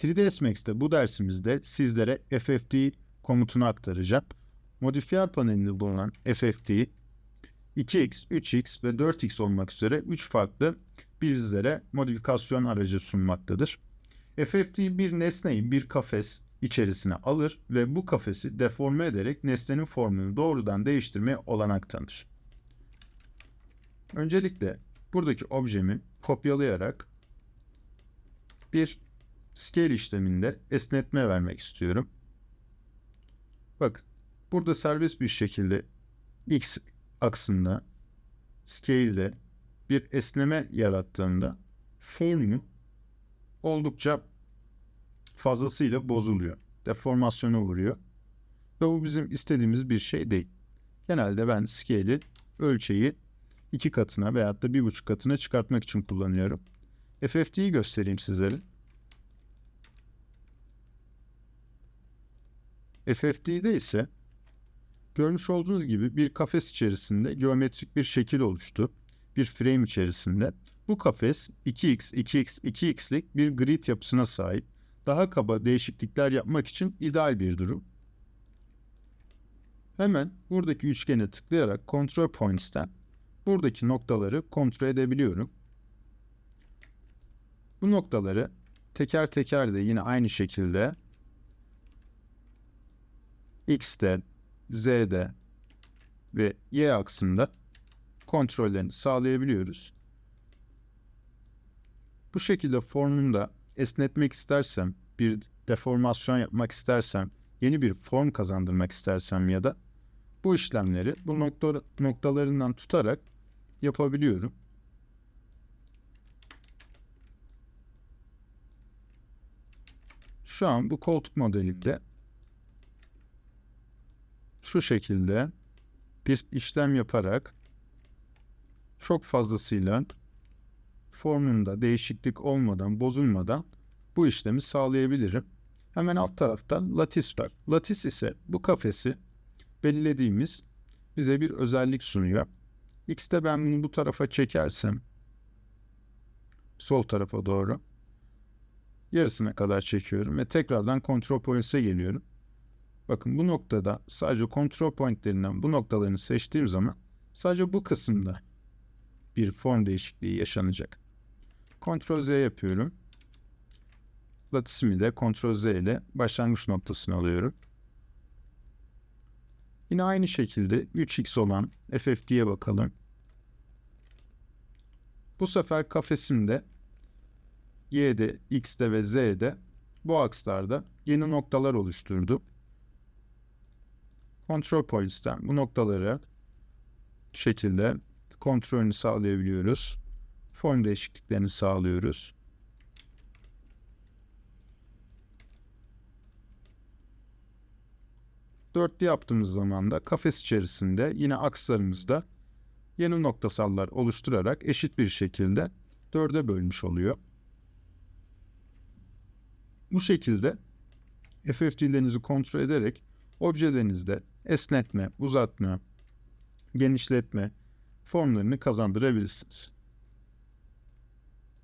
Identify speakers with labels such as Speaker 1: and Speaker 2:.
Speaker 1: 3ds Max'te bu dersimizde sizlere FFT komutunu aktaracağım. Modifiyer panelinde bulunan FFT 2x, 3x ve 4x olmak üzere 3 farklı bizlere modifikasyon aracı sunmaktadır. FFT bir nesneyi bir kafes içerisine alır ve bu kafesi deforme ederek nesnenin formunu doğrudan değiştirmeye olanak tanır. Öncelikle buradaki objemi kopyalayarak bir scale işleminde esnetme vermek istiyorum. Bak burada serbest bir şekilde x aksında scale'de bir esneme yarattığımda formu oldukça fazlasıyla bozuluyor. Deformasyona uğruyor. Ve bu bizim istediğimiz bir şey değil. Genelde ben scale'i ölçeği iki katına veyahut da bir buçuk katına çıkartmak için kullanıyorum. FFT'yi göstereyim sizlere. FFT'de ise görmüş olduğunuz gibi bir kafes içerisinde geometrik bir şekil oluştu. Bir frame içerisinde. Bu kafes 2x, 2x, 2x'lik bir grid yapısına sahip. Daha kaba değişiklikler yapmak için ideal bir durum. Hemen buradaki üçgene tıklayarak Control Points'ten buradaki noktaları kontrol edebiliyorum. Bu noktaları teker teker de yine aynı şekilde X'de, Z'de ve Y aksında kontrollerini sağlayabiliyoruz. Bu şekilde formunda esnetmek istersem, bir deformasyon yapmak istersem, yeni bir form kazandırmak istersem ya da bu işlemleri bu nokta, noktalarından tutarak yapabiliyorum. Şu an bu koltuk modelinde şu şekilde bir işlem yaparak çok fazlasıyla formunda değişiklik olmadan, bozulmadan bu işlemi sağlayabilirim. Hemen alt tarafta lattice var. Lattice ise bu kafesi belirlediğimiz bize bir özellik sunuyor. X'te ben bunu bu tarafa çekersem sol tarafa doğru yarısına kadar çekiyorum ve tekrardan control points'e geliyorum. Bakın bu noktada sadece control pointlerinden bu noktalarını seçtiğim zaman sadece bu kısımda bir form değişikliği yaşanacak. Ctrl Z yapıyorum. Lattisimi de Ctrl Z ile başlangıç noktasını alıyorum. Yine aynı şekilde 3x olan FFD'ye bakalım. Bu sefer kafesimde Y'de, X'de ve Z'de bu akslarda yeni noktalar oluşturdu. Control Points'ten bu noktaları şekilde kontrolünü sağlayabiliyoruz. Form değişikliklerini sağlıyoruz. Dörtlü yaptığımız zaman da kafes içerisinde yine akslarımızda yeni noktasallar oluşturarak eşit bir şekilde dörde bölmüş oluyor. Bu şekilde FFT'lerinizi kontrol ederek objelerinizde esnetme, uzatma, genişletme formlarını kazandırabilirsiniz.